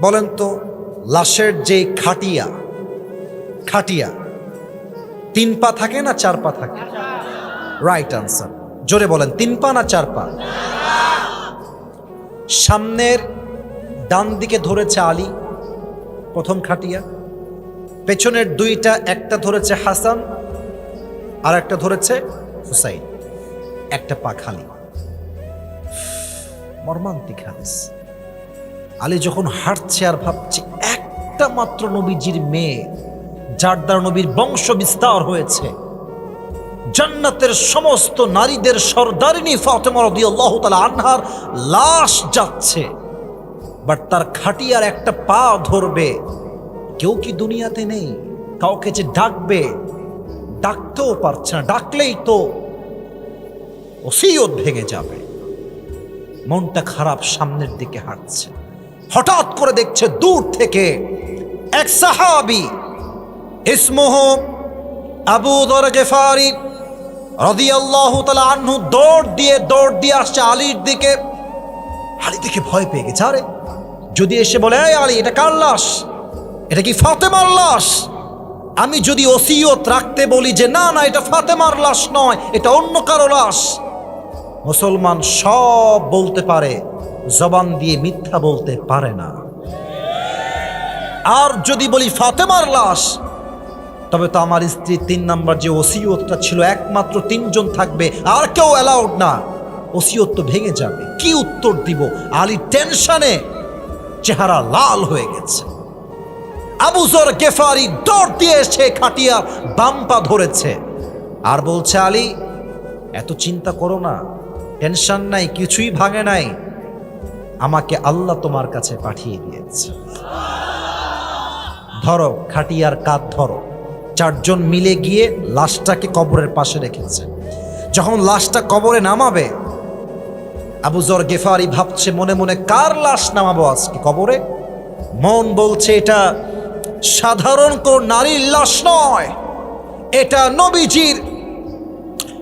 বলেন তো, লাশের যে খাটিয়া খাটিয়া, তিন পা থাকে না চার পা থাকে? রাইট আনসার জোরে বলেন, তিন পা না চার পা? সামনের ডান দিকে ধরেছে আলী, প্রথম খাটিয়া। পেছনের দুইটা, একটা ধরেছে হাসান, আর একটা ধরেছে হুসাইন। একটা পা খালি। মর্মান্তিক হাদিস। আলী যখন হাঁটছে আর ভাবছে, একটা মাত্র নবীজির মেয়ে, যার দ্বারা নবীর বংশ বিস্তার হয়েছে। জান্নাতের সমস্ত নারীদের সর্দারিনী ফাতেমা রাদিয়াল্লাহু তাআলা আনহার লাশ যাচ্ছে। বাট তার খাটিয়ার একটা পা ধরবে। কেউ কি দুনিয়াতে নেই? কাউকে যে ডাকবে? ডাকতেও পারছে না, ডাকলেই তো ওসিয়ত ভেঙে যাবে। মনটা খারাপ সামনের দিকে হাঁটছে। হঠাৎ করে দেখছে দূর থেকে এক সাহাবি। ইসমহ আবু দর গেফারি রাদিয়াল্লাহু তাআলা আনহু দৌড় দিয়ে দৌড় দিয়ে আসছে আলীর দিকে। আলী দেখে ভয় পেয়ে গেছে, আরে যদি এসে বলে আলী, এটা কার লাশ? এটা কি ফাতেমার লাশ? আমি যদি ওসিয়ত রাখতে বলি যে, না না, এটা ফাতেমার লাশ নয়, এটা অন্য কারও লাশ। মুসলমান সব বলতে পারে জবান দিয়ে মিথ্যা বলতে পারে না। আর যদি বলি ফাতেমার লাশ, তবে তো আমার স্ত্রী তিন নাম্বার যে ওসিয়তটা ছিল, একমাত্র তিনজন থাকবে, আর কেউ অ্যালাউড না। ওসিয়ত তো ভেঙে যাবে। কি উত্তর দিব? আলী টেনশনে চেহারা লাল হয়ে গেছে। আবুজর গেফারি দৌড় দিয়ে এসে খাটিয়া বাম্পা ধরেছে। আর বলছে, আলী, এত চিন্তা করো না। টেনশন নাই, কিছুই ভাঙে নাই। আমাকে আল্লাহ তোমার কাছে পাঠিয়ে দিয়েছে। ধরো খাটিয়ার কাত ধরো। চারজন মিলে গিয়ে লাশটাকে কবরের পাশে রেখেছে। যখন লাশটা কবরে নামাবে, আবু জর গেফারি ভাবছে, মনে মনে, কার লাশ নামাবো আজকে কবরে? মন বলছে, এটা সাধারণ কোন নারীর লাশ নয়। এটা নবীজির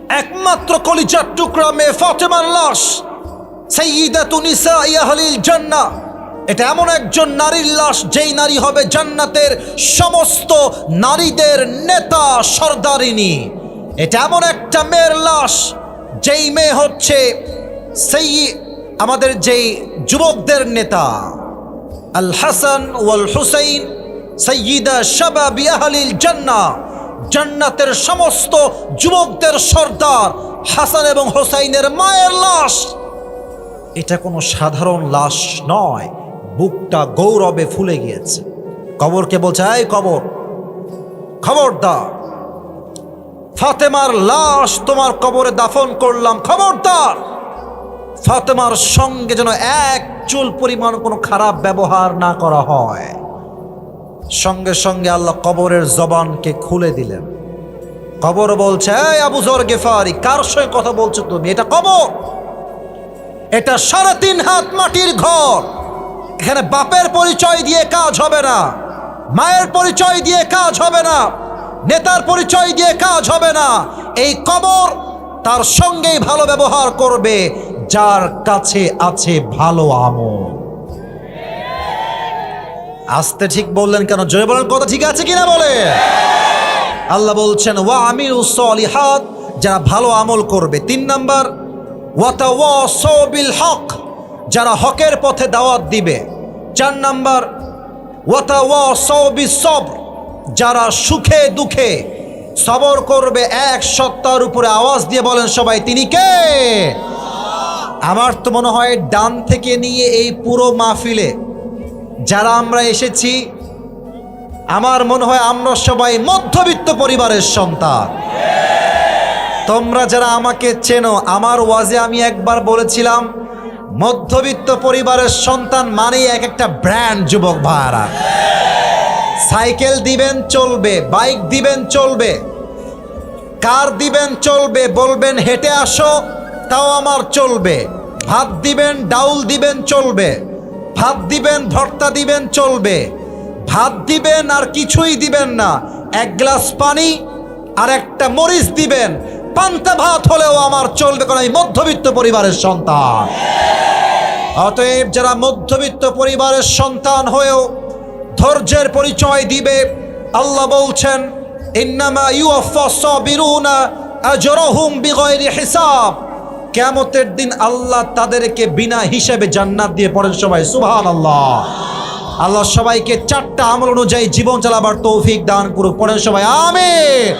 একমাত্র কলিজার টুকরা মেয়ে ফাতেমার লাশ। জান্নাহ। এটা এমন একজন নারীর লাশ, যেই নারী হবে জান্নাতের সমস্ত নারীদের নেতা সর্দারিনী। এটা এমন একটা মেয়ের লাশ, যেই মেয়ে হচ্ছে সেই আমাদের যেই যুবকদের নেতা। আল হাসান ওয়াল হুসাইন সৈয়দা শাবাবি আহলিল জান্নাহ। জান্নাতের সমস্ত যুবকদের সর্দার, হাসান এবং হোসাইনের মায়ের লাশ। এটা কোনো সাধারণ লাশ নয়, বুকটা গৌরবে ফুলে গিয়েছে। কবরকে বলছে, এই কবর, খবরদার, ফাতেমার লাশ তোমার কবরে দাফন করলাম, খবরদার। ফাতেমার সঙ্গে যেন এক চুল পরিমাণ কোনো খারাপ ব্যবহার না করা হয়। সঙ্গে সঙ্গে আল্লাহ কবরের জবানকে খুলে দিলেন। কবর বলছে আবু জর গেফারি, কার সঙ্গে কথা বলছো তুমি? এটা কবর এটা সাড়ে তিন হাত মাটির ঘর। এখানে বাপের পরিচয় দিয়ে কাজ হবে না, মায়ের পরিচয় দিয়ে কাজ হবে না, নেতার পরিচয় দিয়ে কাজ হবে না। এই কবর তার সঙ্গেই ভালো ব্যবহার করবে, যার কাছে আছে ভালো আমল। আসতে ঠিক বললেন কেন? জয় বলেন, কথা ঠিক আছে কিনা বলে? আল্লাহ বলছেন, ওয়া আমির সলিহাত যারা ভালো আমল করবে। তিন নাম্বার ওয়াতা ওয়া বিল হক যারা হকের পথে দাওয়াত দিবে। চার নাম্বার ওয়াতা ওয়া সবি যারা সুখে দুঃখে সবর করবে এক সত্তার উপরে। আওয়াজ দিয়ে বলেন সবাই, তিনি কে? আমার তো মনে হয় ডান থেকে নিয়ে এই পুরো মাহফিলে যারা আমরা এসেছি, আমার মনে হয় আমরা সবাই মধ্যবিত্ত পরিবারের সন্তান। তোমরা যারা আমাকে চেনো, আমার ওয়াজে আমি একবার বলেছিলাম, মধ্যবিত্ত পরিবারের সন্তান মানেই এক একটা ব্র্যান্ড যুবক ভাড়া সাইকেল দিবেন, চলবে, বাইক দিবেন, চলবে, কার দিবেন, চলবে, বলবেন, হেঁটে আসো, তাও আমার চলবে। ভাত দিবেন, ডাউল দিবেন, চলবে। ভাত দিবেন, ভর্তা দিবেন, চলবে। ভাত দিবেন আর কিছুই দিবেন না। এক গ্লাস পানি আর একটা মরিচ দিবেন। পান্তা ভাত হলেও আমার চলবে আমি মধ্যবিত্ত পরিবারের সন্তান। অতএব যারা মধ্যবিত্ত পরিবারের সন্তান হয়েও ধৈর্যের পরিচয় দিবে, আল্লাহ বলছেন, ইন্নামা ইউফা সাবিরুনা আজরহুম বিগয়রি হিসাব। কিয়ামতের দিন আল্লাহ তাদেরকে বিনা হিসেবে জান্নাত দিয়ে পড়েন সবাই সুবহানাল্লাহ। আল্লাহ সবাইকে চারটা আমল অনুযায়ী জীবন চালাবার তৌফিক দান করুক পড়েন সবাই আমিন।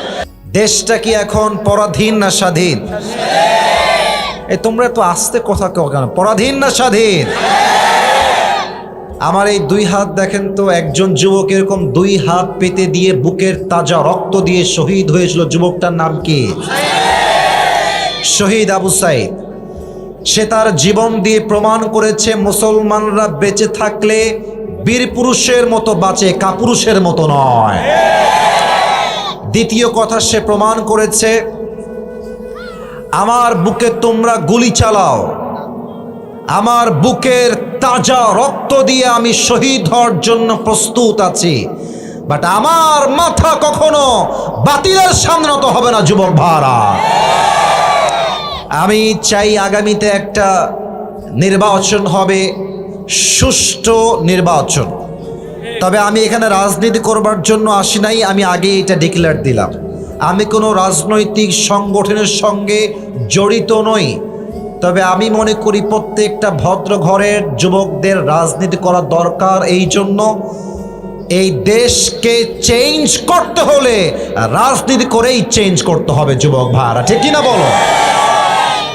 দেশটা কি এখন পরাধীন না স্বাধীন? এই তোমরা তো আসতে কথা কেউ কেন? পরাধীন না স্বাধীন? আমার এই দুই হাত দেখেন তো একজন যুবক এরকম দুই হাত পেতে দিয়ে বুকের তাজা রক্ত দিয়ে শহীদ হয়েছিল। যুবকটার নাম কি? শহীদ আবু সাইদ। সে তার জীবন দিয়ে প্রমাণ করেছে মুসলমানরা বেঁচে থাকলে বীর পুরুষের মতো বাঁচে কাপুরুষের মতো নয়। দ্বিতীয় কথা সে প্রমাণ করেছে, আমার বুকে তোমরা গুলি চালাও। আমার বুকের তাজা রক্ত দিয়ে আমি শহীদ হওয়ার জন্য প্রস্তুত আছি। বাট আমার মাথা কখনো বাতিলের সামনে নত হবে না, যুবক ভাড়া আমি চাই আগামীতে একটা নির্বাচন হবে, সুষ্ঠু নির্বাচন। তবে আমি এখানে রাজনীতি করবার জন্য আসি নাই, আমি আগে এটা ডিক্লেয়ার দিলাম। আমি কোনো রাজনৈতিক সংগঠনের সঙ্গে জড়িত নই। তবে আমি মনে করি প্রত্যেকটা ভদ্র ঘরের যুবকদের রাজনীতি করা দরকার, এই জন্য এই দেশকে চেঞ্জ করতে হলে রাজনীতি করেই চেঞ্জ করতে হবে, যুবক ভাড়া ঠিক কিনা বলো?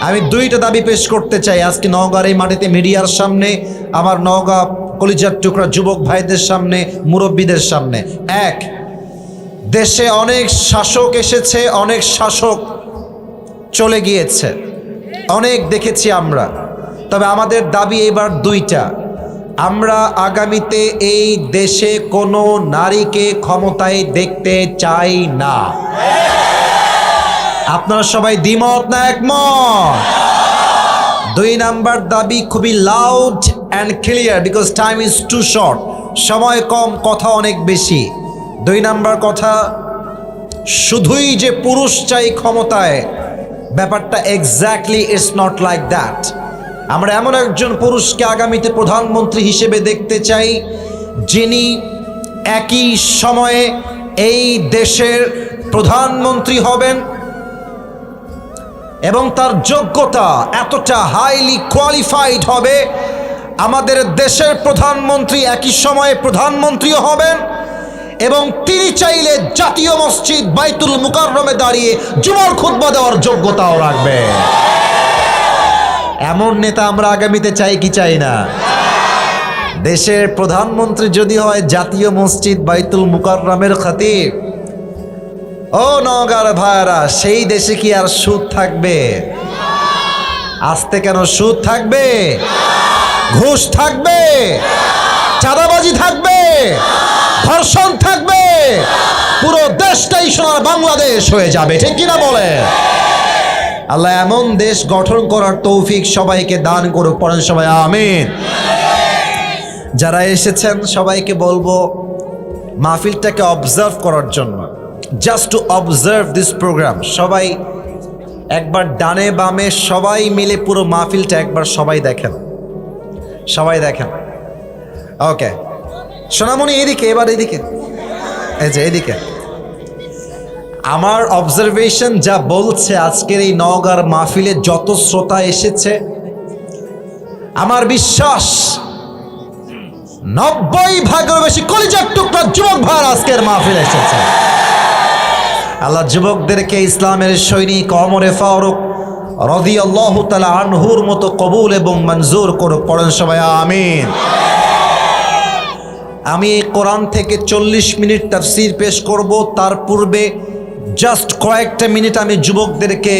আমি দুইটা দাবি পেশ করতে চাই। আজকে নওগাঁর এই মাটিতে মিডিয়ার সামনে আমার নওগাঁ কলিজার টুকরা যুবক ভাইদের সামনে, মুরব্বীদের সামনে। এক, দেশে অনেক শাসক এসেছে, অনেক শাসক চলে গিয়েছে। অনেক দেখেছি আমরা। তবে আমাদের দাবি এবার দুইটা। আমরা আগামীতে এই দেশে কোনো নারীকে ক্ষমতায় দেখতে চাই না। আপনারা সবাই দ্বিমত না একমত? দুই নাম্বার দাবি খুবই loud and clear because time is too short সময় কম, কথা অনেক বেশি। দুই নাম্বার কথা, শুধুই যে পুরুষ চাই ক্ষমতায়, ব্যাপারটা exactly it's not like that আমরা এমন একজন পুরুষকে আগামীতে প্রধানমন্ত্রী হিসেবে দেখতে চাই, যিনি একই সময়ে এই দেশের প্রধানমন্ত্রী হবেন এবং তার যোগ্যতা এতটা হাইলি কোয়ালিফাইড হবে আমাদের দেশের প্রধানমন্ত্রী একই সময়ে প্রধানমন্ত্রীও হবেন এবং তিনি চাইলে জাতীয় মসজিদ বাইতুল মুকাররমে দাঁড়িয়ে জুমার খুতবা দেওয়ার যোগ্যতাও রাখবে। এমন নেতা আমরা আগামীতে চাই কি চাই না? দেশের প্রধানমন্ত্রী যদি হয় জাতীয় মসজিদ বাইতুল মুকাররমের খাতিব ও নগার ভাইরা সেই দেশে কি আর সুদ থাকবে? আসতে কেন সুদ থাকবে? ঘুষ থাকবে, চাঁদাবাজি থাকবে, ধর্ষণ থাকবে, পুরো দেশটাই সোনার বাংলাদেশ হয়ে যাবে, ঠিক কিনা বলে? আল্লাহ এমন দেশ গঠন করার তৌফিক সবাইকে দান করুক, পড়েন সবাই, আমিন। যারা এসেছেন, সবাইকে বলব মাহফিলটাকে অবজার্ভ করার জন্য just to observe this programme সবাই একবার ডানে বামে সবাই মিলে পুরো মাহফিলটা একবার সবাই দেখেন। সবাই দেখেন। ওকে। সোনামণি এদিকে, এবার এদিকে। এই যে এদিকে। আমার অবজারভেশন যা বলছে আজকের এই নওগাঁর মাহফিলে যত শ্রোতা এসেছে, আমার বিশ্বাস নব্বই ভাগের বেশি কলিজার টুকরা যুবক ভার আজকের মাহফিল এসেছে। আল্লাহ যুবকদেরকে ইসলামের সৈনিক, অমরে ফারুক রদি আল্লাহ তালা আনহুর মতো কবুল এবং মঞ্জুর করুক পড়েন সবাই, আমিন। আমি এই কোরআন থেকে চল্লিশ মিনিট তাফসির পেশ করব, তার পূর্বে জাস্ট কয়েকটা মিনিট আমি যুবকদেরকে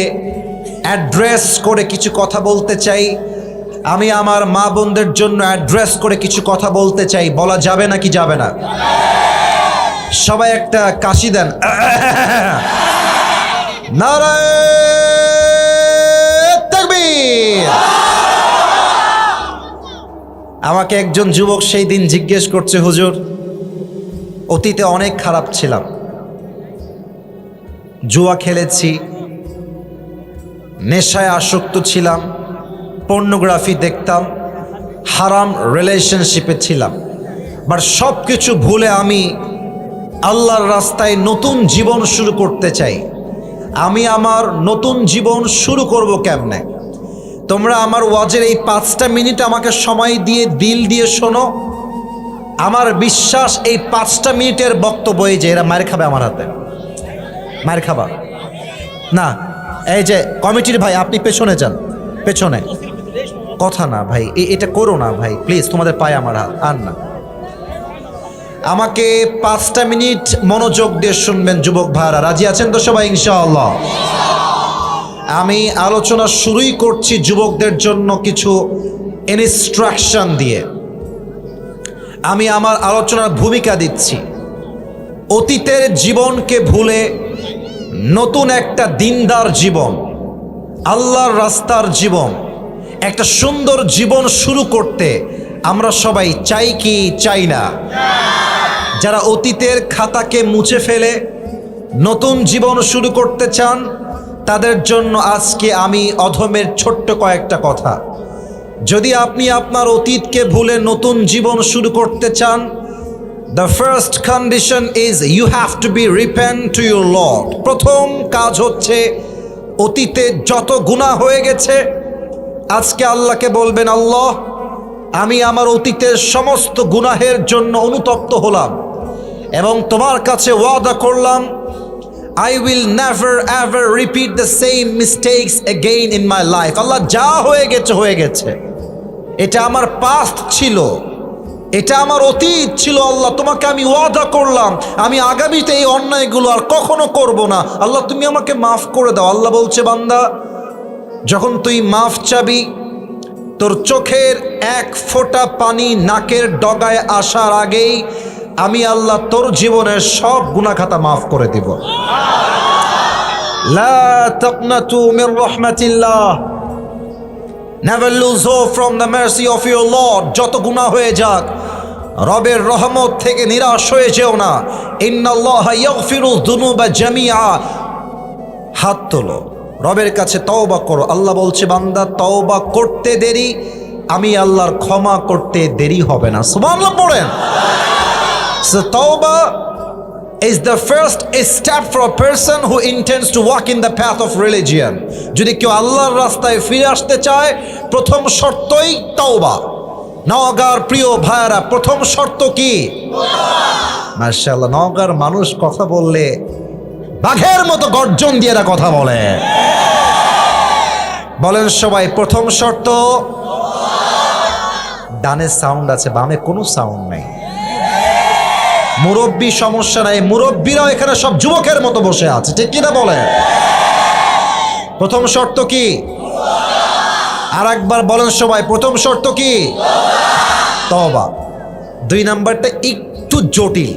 অ্যাড্রেস করে কিছু কথা বলতে চাই। আমি আমার মা বোনদের জন্য অ্যাড্রেস করে কিছু কথা বলতে চাই, বলা যাবে নাকি যাবে না? সবাই একটা কাশি দেন। নারায় আমাকে একজন যুবক সেই দিন জিজ্ঞেস করছে, হুজুর, অতীতে অনেক খারাপ ছিলাম। জুয়া খেলেছি, নেশায় আসক্ত ছিলাম, পর্নোগ্রাফি দেখতাম, হারাম রিলেশনশিপে ছিলাম। বাট সব কিছু ভুলে আমি আল্লাহর রাস্তায় নতুন জীবন শুরু করতে চাই। আমি আমার নতুন জীবন শুরু করব কেমনে? তোমরা আমার ওয়াজের এই পাঁচটা মিনিট আমাকে সময় দিয়ে, দিল দিয়ে শোনো। আমার বিশ্বাস এই পাঁচটা মিনিটের বক্তব্য এই যে, এরা মায়ের খাবে আমার হাতে। মায়ের খাবা না, এই যে কমিটির ভাই, আপনি পেছনে যান। পেছনে। কথা না ভাই এটা করো না ভাই, প্লিজ, তোমাদের পায়ে আমার হাত, আর না। আমাকে পাঁচটা মিনিট মনোযোগ দিয়ে শুনবেন, যুবক ভাইরা। রাজি আছেন তো সবাই, ইনশাআল্লাহ? আমি আলোচনা শুরুই করছি যুবকদের জন্য কিছু ইনস্ট্রাকশন দিয়ে। আমি আমার আলোচনার ভূমিকা দিচ্ছি। অতীতের জীবনকে ভুলে নতুন একটা দিনদার জীবন, আল্লাহর রাস্তার জীবন, একটা সুন্দর জীবন শুরু করতে আমরা সবাই চাই কি চাই না। যারা অতীতের খাতাকে মুছে ফেলে, নতুন জীবন শুরু করতে চান তাদের জন্য আজকে আমি অধমের ছোট্ট কয়েকটা কথা। যদি আপনি আপনার অতীতকে ভুলে নতুন জীবন শুরু করতে চান the first condition is you have to be repent to your lord প্রথম কাজ হচ্ছে, অতীতে যত গুণা হয়ে গেছে, আজকে আল্লাহকে বলবেন, আল্লাহ, আমি আমার অতীতের সমস্ত গুনাহের জন্য অনুতপ্ত হলাম এবং তোমার কাছে ওয়াদা করলাম I will never ever repeat the same mistakes again in my life Allah যা হয়ে গেছে হয়ে গেছে। এটা আমার পাস্ট ছিল। এটা আমার অতীত ছিল, আল্লাহ, তোমাকে আমি ওয়াদা করলাম। আমি আগামীতে এই অন্যায়গুলো আর কখনো করব না। আল্লাহ, তুমি আমাকে মাফ করে দাও। আল্লাহ বলছে, বান্দা, যখন তুই মাফ চাবি, তোর চোখের এক ফোঁটা পানি নাকের ডগায় আসার আগেই আমি আল্লাহ তোর জীবনের সব গুণাখাতা মাফ করে দিব। দ্য মার্সি অফ যত গুনাহ হয়ে যাক, রবের রহমত থেকে নিরাশ হয়ে যেও না। ইন্নাল্লাহ হাত তোলো। রবের কাছে তওবা করো। আল্লাহ বলছে, বান্দা, তওবা করতে দেরি, আমি আল্লাহর ক্ষমা করতে দেরি হবে না। সুবহানাল্লাহ পড়েন So tawbah is the first step for a person who intends to walk in the path of religion. যদি কেউ আল্লাহর রাস্তায় ফিরে আসতে চায় প্রথম শর্তই তওবা নওগাঁর প্রিয় ভাইয়ারা প্রথম শর্ত কি? মার্শাল্লাহ নওগাঁর মানুষ কথা বললে বাঘের মতো গর্জন দিয়ে এরা কথা বলে। বলেন সবাই প্রথম শর্ত ডানে সাউন্ড আছে বামে কোনো সাউন্ড নেই। মুরব্বী সমস্যা নাই, মুরব্বীরাও এখানে সব যুবকের মতো বসে আছে, ঠিক কিনা বলে প্রথম শর্ত কি? আর একবার বলেন সবাই, প্রথম শর্ত কি? তবা দুই নাম্বারটা একটু জটিল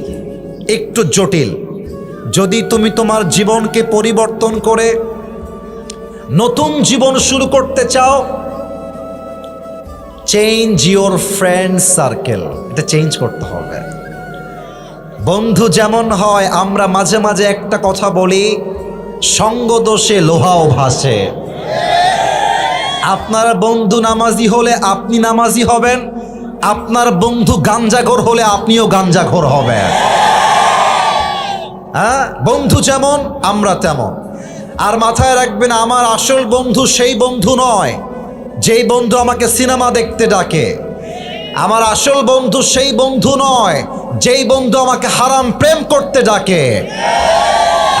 একটু জটিল। যদি তুমি তোমার জীবনকে পরিবর্তন করে নতুন জীবন শুরু করতে চাও চেঞ্জ ইওর ফ্রেন্ড সার্কেল এটা চেঞ্জ করতে হবে। বন্ধু যেমন হয়, আমরা মাঝে মাঝে একটা কথা বলি সঙ্গ দোষে লোহাও ভাসে। আপনার বন্ধু নামাজি হলে আপনি নামাজি হবেন, আপনার বন্ধু গাঞ্জাঘর হলে আপনিও গাঞ্জাঘর হবেন। হ্যাঁ? বন্ধু যেমন, আমরা তেমন। আর মাথায় রাখবেন, আমার আসল বন্ধু সেই বন্ধু নয়, যেই বন্ধু আমাকে সিনেমা দেখতে ডাকে। আমার আসল বন্ধু সেই বন্ধু নয় যেই বন্ধু আমাকে হারাম প্রেম করতে ডাকে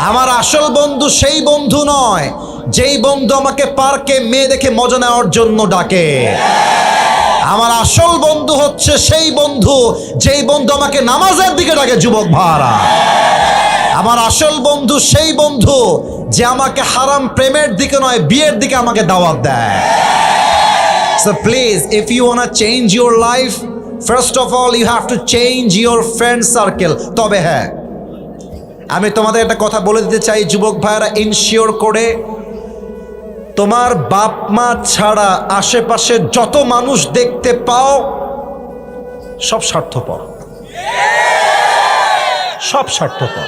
আমার আসল বন্ধু সেই বন্ধু নয় যেই বন্ধু আমাকে পার্কে মেয়ে দেখে মজা নেওয়ার জন্য ডাকে। আমার আসল বন্ধু হচ্ছে সেই বন্ধু যেই বন্ধু আমাকে নামাজের দিকে ডাকে যুবক ভাড়া আমার আসল বন্ধু সেই বন্ধু যে আমাকে হারাম প্রেমের দিকে নয় বিয়ের দিকে আমাকে দাওয়াত দেয়। So please, if you want to change your life, of all you have to change your your circle তবে হ্যাঁ আমি তোমাদের একটা কথা বলে দিতে চাই যুবক ভাইয়েরা ইনশিওর করে তোমার বাপ মা ছাড়া আশেপাশে যত মানুষ দেখতে পাও সব স্বার্থপর। সব স্বার্থপর।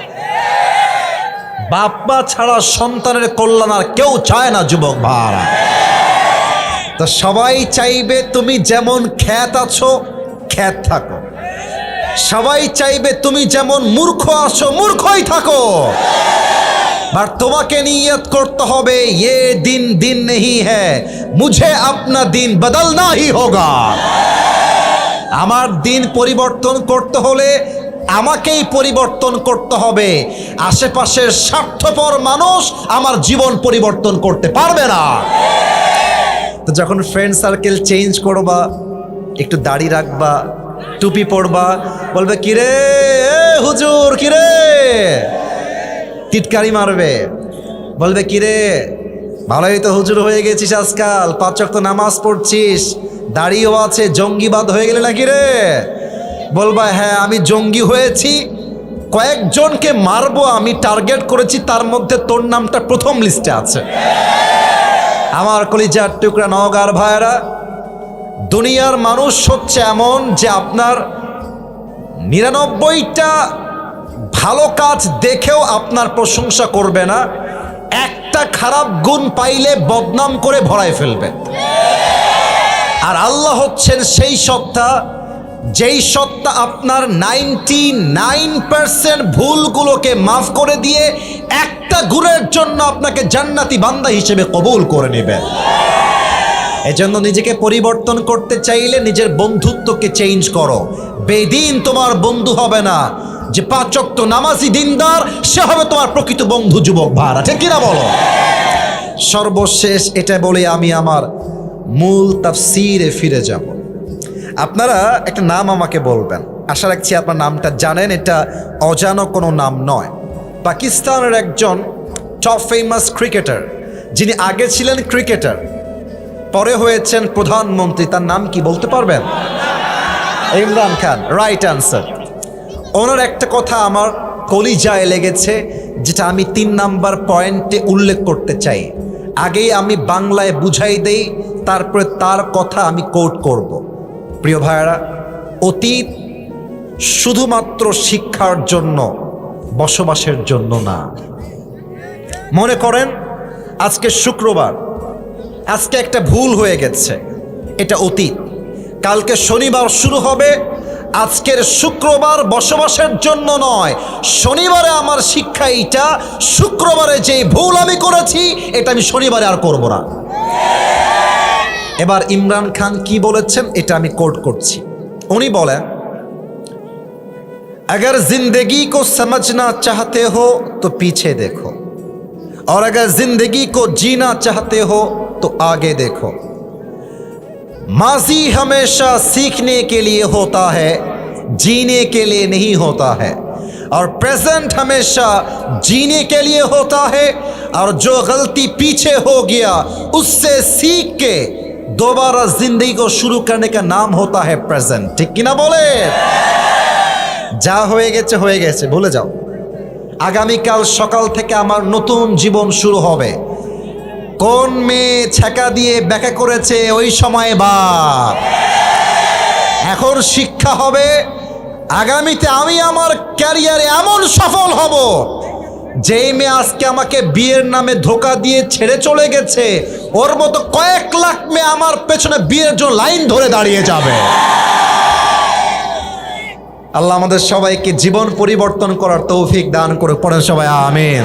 বাপ মা ছাড়া সন্তানের কল্যাণ আর কেউ চায় না যুবক ভাইরা তো সবাই চাইবে তুমি যেমন খ্যাত আছো খ্যাত থাকো। সবাই চাইবে তুমি যেমন মূর্খ আসো মূর্খই থাকো। আর তোমাকে নিয়ত করতে হবে, এ দিন দিন নেই হ্যাঁ মুঝে আপনা দিন বদলনা হি হোগা। আমার দিন পরিবর্তন করতে হলে আমাকেই পরিবর্তন করতে হবে। আশেপাশের স্বার্থপর মানুষ আমার জীবন পরিবর্তন করতে পারবে না। তো যখন ফ্রেন্ড সার্কেল চেঞ্জ করবা একটু দাড়ি রাখবা, টুপি পরবা, বলবে, কিরে হুজুর, কিরে? টিটকারি মারবে। বলবে, কিরে, ভালোই তো হুজুর হয়ে গেছিস আজকাল, পাঁচ ওয়াক্ত নামাজ পড়ছিস, দাড়িও আছে, জঙ্গিবাদ হয়ে গেলে নাকি রে? বলবা হ্যাঁ আমি জঙ্গি হয়েছি, কয়েকজনকে মারবো, আমি টার্গেট করেছি, তার মধ্যে তোর নামটা প্রথম লিস্টে আছে। আমার কলিজার টুকরা নওগার ভাইরা দুনিয়ার মানুষ হচ্ছে এমন যে আপনার নিরানব্বইটা ভালো কাজ দেখেও আপনার প্রশংসা করবে না, একটা খারাপ গুণ পাইলে বদনাম করে ভরায় ফেলবে। আর আল্লাহ হচ্ছেন সেই সত্তা, যেই সত্তা আপনার নাইনটি নাইন পার্সেন্ট ভুলগুলোকে মাফ করে দিয়ে একটা গুণের জন্য আপনাকে জান্নাতি বান্দা হিসেবে কবুল করে নেবে। এজন্য নিজেকে পরিবর্তন করতে চাইলে নিজের বন্ধুত্বকে চেঞ্জ করো। বেদিন তোমার বন্ধু হবে না। যে পাচক্ত নামাজি দিনদার, সে হবে তোমার প্রকৃত বন্ধু, যুবক ভাড়া ঠিক কিনা বলো? সর্বশেষ এটা বলে আমি আমার মূল তাফসিরে ফিরে যাব। আপনারা একটা নাম আমাকে বলবেন। আশা রাখছি আপনার নামটা জানেন। এটা অজানো কোনো নাম নয়। পাকিস্তানের একজন টপ ফেমাস ক্রিকেটার যিনি আগে ছিলেন ক্রিকেটার পরে হয়েছেন প্রধানমন্ত্রী, তার নাম কি বলতে পারবেন? ইমরান খান রাইট আনসার ওনার একটা কথা আমার কলিজায় লেগেছে, যেটা আমি তিন নাম্বার পয়েন্টে উল্লেখ করতে চাই। আগেই আমি বাংলায় বুঝাই দেই, তারপরে তার কথা আমি কোট করব। প্রিয় ভাইয়েরা, অতীত শুধুমাত্র শিক্ষার জন্য, বসবাসের জন্য না। মনে করেন, আজকে শুক্রবার আজকে একটা ভুল হয়ে গেছে এটা অতীত কালকে শনিবার শুরু হবে আজকের শুক্রবার বসবাসের জন্য নয় শনিবারে আমার শিক্ষা এইটা শুক্রবারে যে ভুল আমি করেছি এটা আমি শনিবারে আর করব না এবার ইমরান খান কি বলেছেন এটা আমি কোট করছি উনি বলেন अगर जिंदगी को समझना चाहते हो तो पीछे देखो और अगर जिंदगी को जीना चाहते हो तो आगे देखो माजी हमेशा सीखने के लिए होता है जीने के लिए नहीं होता है और प्रेजेंट हमेशा जीने के लिए होता है और जो गलती पीछे हो गया उससे सीख के दोबारा जिंदगी को शुरू करने का नाम होता है प्रेजेंट ठीक कि ना बोले যা হয়ে গেছে হয়ে গেছে ভুলে যাও আগামীকাল সকাল থেকে আমার নতুন জীবন শুরু হবে কোন মেয়ে ছেকা দিয়ে ব্যাকা করেছে ওই সময় বা? এখন শিক্ষা হবে, আগামীতে আমি আমার ক্যারিয়ারে এমন সফল হব, যেই মেয়ে আজকে আমাকে বিয়ের নামে ধোকা দিয়ে ছেড়ে চলে গেছে, ওর মতো কয়েক লাখ মেয়ে আমার পেছনে বিয়ের জন্য লাইন ধরে দাঁড়িয়ে যাবে। আল্লাহ আমাদের সবাইকে জীবন পরিবর্তন করার তৌফিক দান করে পড়েন সবাই, আমিন।